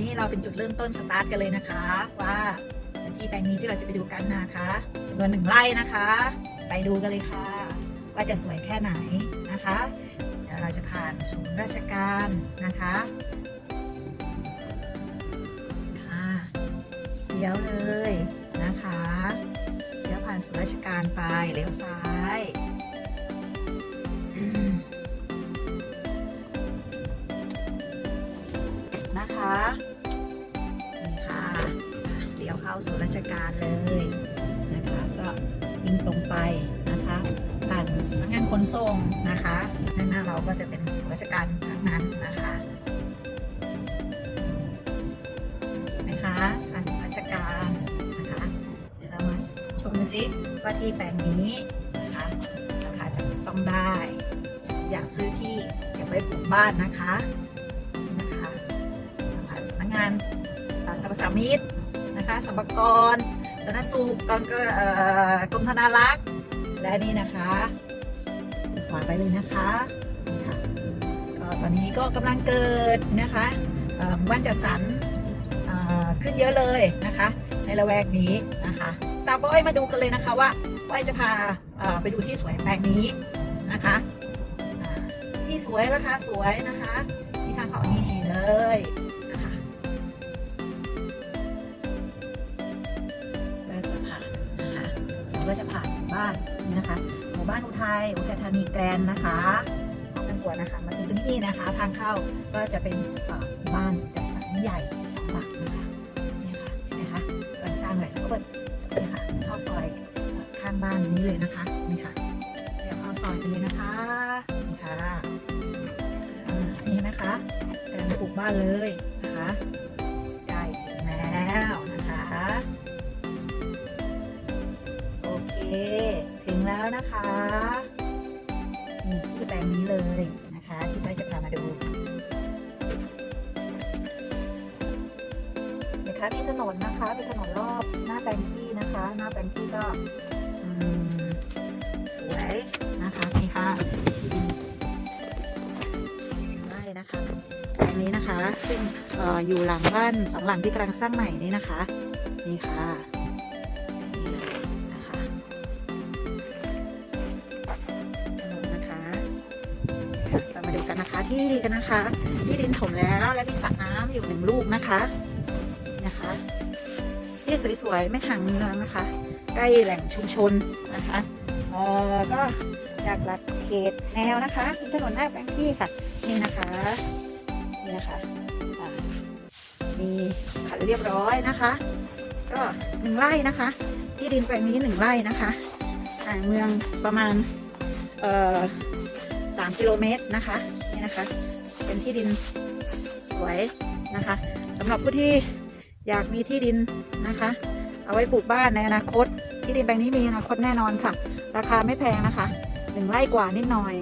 นี่เราเป็นจุดเริ่มต้นสตาร์ทกันเลยนะคะ ว่าที่แปลงนี้ที่เราจะไปดูกันนะคะจำนวนหนึ่งไร่นะคะ ไปดูกันเลยค่ะ ว่าจะสวยแค่ไหนนะคะเดี๋ยวเราจะผ่านศูนย์ราชการนะคะค่ะเลี้ยวเลยนะคะเลี้ยวผ่านศูนย์ราชการไปเลี้ยวซ้าย เลี้ยวเข้าศูนย์ราชการเลยนะคะ ก็วิ่งตรงไปนะคะผ่านสำนักงานขนส่งนะคะด้านหน้าเราก็จะเป็นศูนราชการทั้งนั้นนะคะนไหมคะผ่านศูนราชการนะคะเดี๋ยวเรามาชมซิว่าที่แปลงนี้นะคะราคาจะต้องได้ อยากซื้อที่เก็บไว้ปลูกบ้านนะคะนะคะผ่านสำนักงานสรรพสามิต นะคะสรรพากรธนสุขกองก็กรมธนารักษ์ และนี่นะคะขวาไปเลยนะคะค่ะก็ตอนนี้ก็กำลังเกิดนะคะเอ่อหมู่บ้านจัดสรรขึ้นเยอะเลยนะคะ ในละแวกนี้นะคะตามป้อยมาดูกันเลยนะคะว่าป้อยจะพาไปดูที่สวยแปลงนี้นะคะที่สวยราคาสวยนะคะมีทางเขานี่เลย บ้านนี่นะคะ หมู่บ้านอุทัยอุทัยธานีแกรนนะคะของกันกวดนะคะมาถึงตรงนี้นะคะ ทางเข้าก็จะเป็นบ้านจัดสรรใหญ่สองหลังนะคะเนี่ยค่ะเห็นไหมคะกำลังสร้างเลยก็เปิดนี่ค่ะเข้าซอยข้างบ้านนี้เลยนะคะนี่ค่ะเดี๋ยวเข้าซอยไปเลยนะคะนี่ค่ะอ่านี่นะคะกำลังปลูกบ้านเลยนะคะ แล้วนะคะนี่ที่แปลงนี้เลยนะคะที่ป้าจะพามาดูนะคะมีถนนนะคะเป็นถนนรอบหน้าแปลงที่นะคะ หน้าแปลงที่ก็สวยนะคะนี่ค่ะได้นะคะแปลงนี้นะคะ ซึ่งอออยู่หลังบ้านสองหลังที่กำลังสร้างใหม่นี่นะคะ นี่ค่ะ ที่กันนะคะ ที่ดินถมแล้วและมีสระน้ำอยู่หนึ่งลูกนะคะนะคะ ที่สวยๆไม่ห่างเมืองนะคะ ใกล้แหล่งชุมชนนะคะเอ่อก็จากหลักเขตแนวนะคะมีถนนหน้าแปลงที่ค่ะนี่นะคะนี่นะคะอ่ามีขันเรียบร้อยนะคะ ก็หนึ่งไร่นะคะ ที่ดินแปลงนี้หนึ่งไร่นะคะห่างเมืองประมาณเอ่อสามกิโลเมตรนะคะ นี่นะคะ เป็นที่ดินสวยนะคะสำหรับผู้ที่อยากมีที่ดินนะคะ เอาไว้ปลูกบ้านในอนาคต ที่ดินแปลงนี้มีอนาคตแน่นอนค่ะ ราคาไม่แพงนะคะหนึ่งไร่กว่านิดหน่อย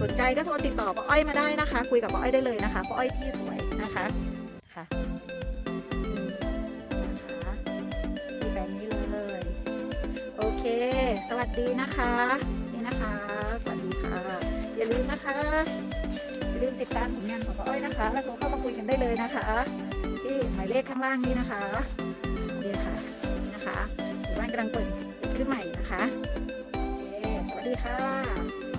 สนใจก็โทรติดต่อป้าอ้อยมาได้นะคะ คุยกับป้าอ้อยได้เลยนะคะป้าอ้อยที่สวยนะคะค่ะนะคะที่แปลงนี้เลย โอเค สวัสดีนะคะ นะคะอย่าลืมติดตามผลงานของป้าอ้อยนะคะ แล้วก็เข้ามาคุยกันได้เลยนะคะ ที่หมายเลขข้างล่างนี้นะคะโอเค่ะนี่นะคะบ้านกำลังเปิดขึ้นใหม่นะคะโอเคสวัสดีค่ะ